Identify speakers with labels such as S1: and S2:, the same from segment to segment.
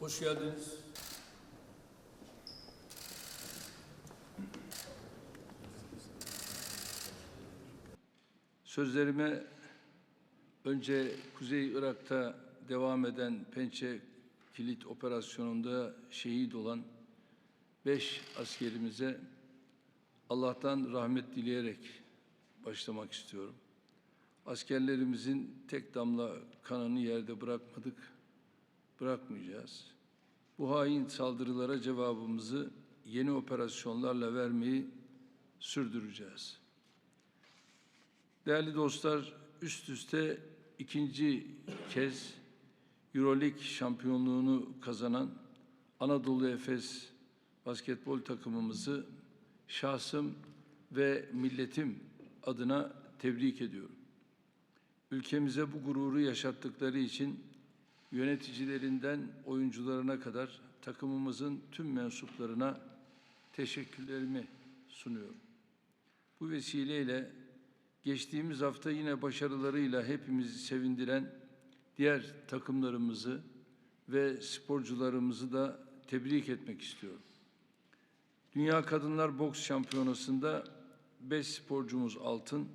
S1: Hoş geldiniz. Sözlerime önce Kuzey Irak'ta devam eden Pençe Kilit operasyonunda şehit olan beş askerimize Allah'tan rahmet dileyerek başlamak istiyorum. Askerlerimizin tek damla kanını yerde bırakmadık, bırakmayacağız. Bu hain saldırılara cevabımızı yeni operasyonlarla vermeyi sürdüreceğiz. Değerli dostlar, üst üste ikinci kez Euroleague şampiyonluğunu kazanan Anadolu Efes basketbol takımımızı şahsım ve milletim adına tebrik ediyorum. Ülkemize bu gururu yaşattıkları için yöneticilerinden oyuncularına kadar takımımızın tüm mensuplarına teşekkürlerimi sunuyorum. Bu vesileyle geçtiğimiz hafta yine başarılarıyla hepimizi sevindiren diğer takımlarımızı ve sporcularımızı da tebrik etmek istiyorum. Dünya Kadınlar Boks Şampiyonası'nda 5 sporcumuz altın,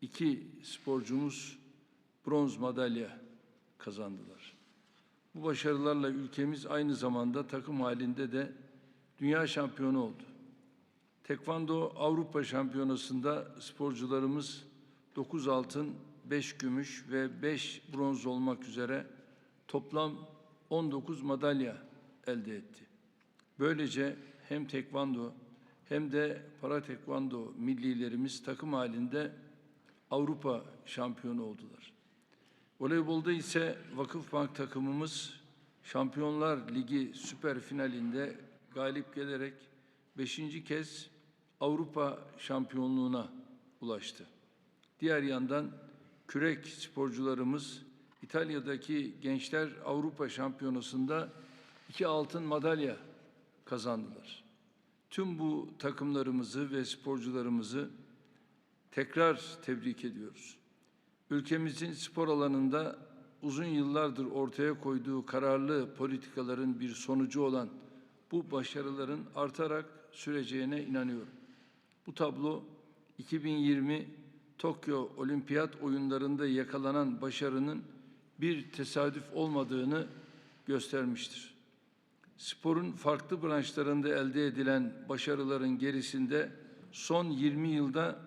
S1: 2 sporcumuz bronz madalya kazandılar. Bu başarılarla ülkemiz aynı zamanda takım halinde de dünya şampiyonu oldu. Tekvando Avrupa Şampiyonası'nda sporcularımız 9 altın, 5 gümüş ve 5 bronz olmak üzere toplam 19 madalya elde etti. Böylece hem tekvando hem de para tekvando millilerimiz takım halinde Avrupa şampiyonu oldular. Voleybolda ise Vakıfbank takımımız Şampiyonlar Ligi süper finalinde galip gelerek beşinci kez Avrupa şampiyonluğuna ulaştı. Diğer yandan kürek sporcularımız İtalya'daki Gençler Avrupa Şampiyonası'nda iki altın madalya kazandılar. Tüm bu takımlarımızı ve sporcularımızı tekrar tebrik ediyoruz. Ülkemizin spor alanında uzun yıllardır ortaya koyduğu kararlı politikaların bir sonucu olan bu başarıların artarak süreceğine inanıyorum. Bu tablo 2020 Tokyo Olimpiyat oyunlarında yakalanan başarının bir tesadüf olmadığını göstermiştir. Sporun farklı branşlarında elde edilen başarıların gerisinde son 20 yılda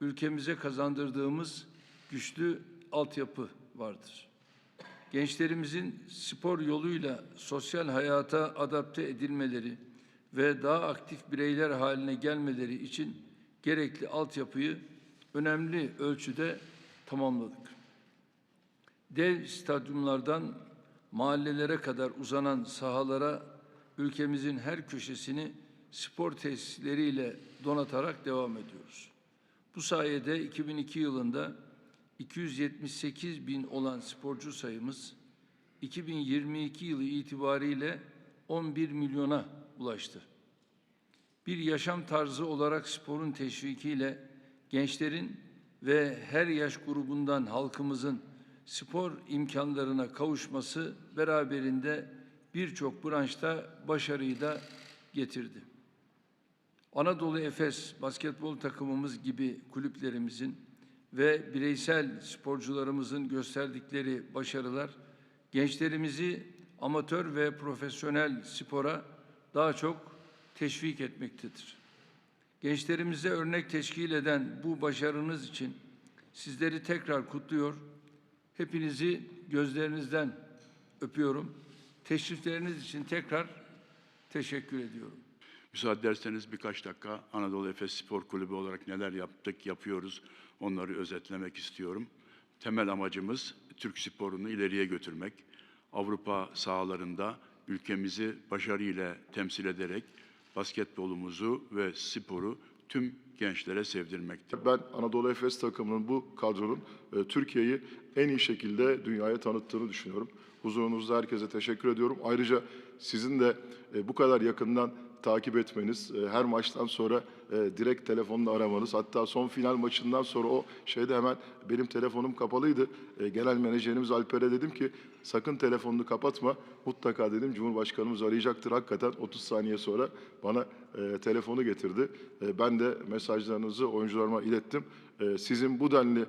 S1: ülkemize kazandırdığımız güçlü altyapı vardır. Gençlerimizin spor yoluyla sosyal hayata adapte edilmeleri ve daha aktif bireyler haline gelmeleri için gerekli altyapıyı önemli ölçüde tamamladık. Dev stadyumlardan mahallelere kadar uzanan sahalara ülkemizin her köşesini spor tesisleriyle donatarak devam ediyoruz. Bu sayede 2002 yılında 278 bin olan sporcu sayımız 2022 yılı itibariyle 11 milyona ulaştı. Bir yaşam tarzı olarak sporun teşvikiyle gençlerin ve her yaş grubundan halkımızın spor imkanlarına kavuşması beraberinde birçok branşta başarıyı da getirdi. Anadolu Efes basketbol takımımız gibi kulüplerimizin ve bireysel sporcularımızın gösterdikleri başarılar gençlerimizi amatör ve profesyonel spora daha çok teşvik etmektedir. Gençlerimize örnek teşkil eden bu başarınız için sizleri tekrar kutluyor. Hepinizi gözlerinizden öpüyorum. Teşrifleriniz için tekrar teşekkür ediyorum.
S2: Müsaade ederseniz birkaç dakika Anadolu Efes Spor Kulübü olarak neler yaptık, yapıyoruz onları özetlemek istiyorum. Temel amacımız Türk sporunu ileriye götürmek. Avrupa sahalarında ülkemizi başarıyla temsil ederek basketbolumuzu ve sporu tüm gençlere sevdirmektir.
S3: Ben Anadolu Efes takımının bu kadronun e, Türkiye'yi en iyi şekilde dünyaya tanıttığını düşünüyorum. Huzurunuzda herkese teşekkür ediyorum. Ayrıca sizin de e, bu kadar yakından takip etmeniz, e, her maçtan sonra e, direkt telefonla aramanız, hatta son final maçından sonra o şeyde hemen benim telefonum kapalıydı. E, Genel menajerimiz Alper'e dedim ki sakın telefonunu kapatma. Mutlaka dedim Cumhurbaşkanımız arayacaktır. Hakikaten 30 saniye sonra bana telefonu getirdi. Ben de mesajlarınızı oyuncularıma ilettim. Sizin bu denli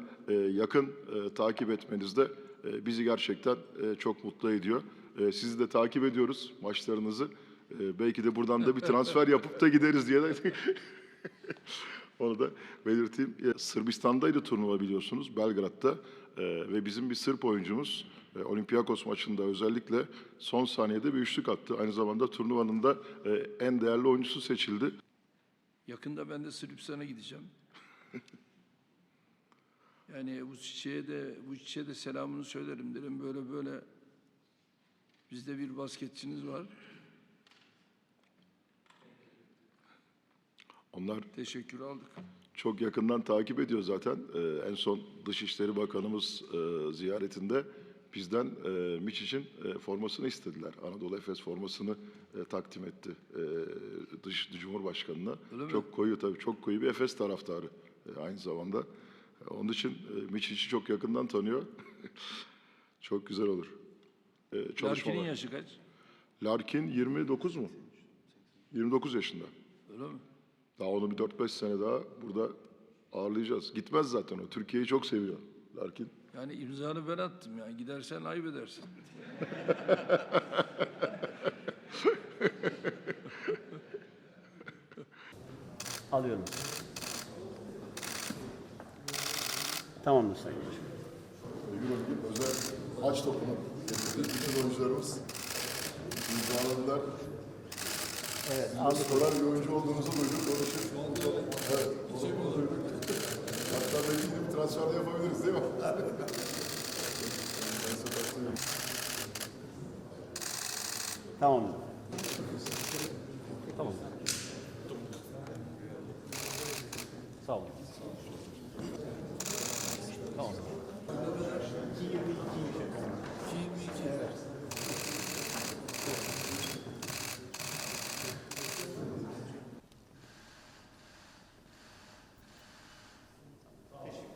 S3: yakın e, takip etmeniz de e, bizi gerçekten çok mutlu ediyor. Sizi de takip ediyoruz maçlarınızı. E, belki de buradan da bir transfer yapıp da gideriz diye de onu da belirteyim. Sırbistan'daydı turnuva biliyorsunuz Belgrad'da E, ve bizim bir Sırp oyuncumuz e, Olympiakos maçında özellikle son saniyede bir üçlük attı. Aynı zamanda turnuvanın da e, en değerli oyuncusu seçildi.
S1: Yakında ben de Sırbistan'a gideceğim. Yani bu çiçeğe de bu çiçeğe de selamını söylerim derim. Böyle böyle bizde bir basketçiniz var.
S3: Onlar
S1: Teşekkür aldık.
S3: çok yakından takip ediyor zaten. Ee, en son Dışişleri Bakanımız e, ziyaretinde bizden e, Miçic'in e, formasını istediler. Anadolu Efes formasını e, takdim etti e, dış Cumhurbaşkanı'na. Çok koyu tabii, çok koyu bir Efes taraftarı e, aynı zamanda. E, Onun için e, Miçic'i çok yakından tanıyor. çok güzel olur. E,
S1: Larkin'in yaşı kaç?
S3: Larkin 29 mu? 29 yaşında.
S1: Öyle mi?
S3: Daha onu bir 4-5 sene daha burada ağırlayacağız. Gitmez zaten o. Türkiye'yi çok seviyor Larkin.
S1: Yani imzanı ben attım yani. Gidersen ayıp edersin.
S4: Alıyorum. Tamamdır Sayın Başkanım.
S3: Euroleague'in özel maç topunu getirdik. Bütün oyuncularımız imzaladılar.
S4: Evet, aldık.
S3: Skorer bir oyuncu olduğunuzu duyduk. İçin evet, onu duyduk. Hatta belki de bir transfer de yapabiliriz değil mi?
S4: Tamam.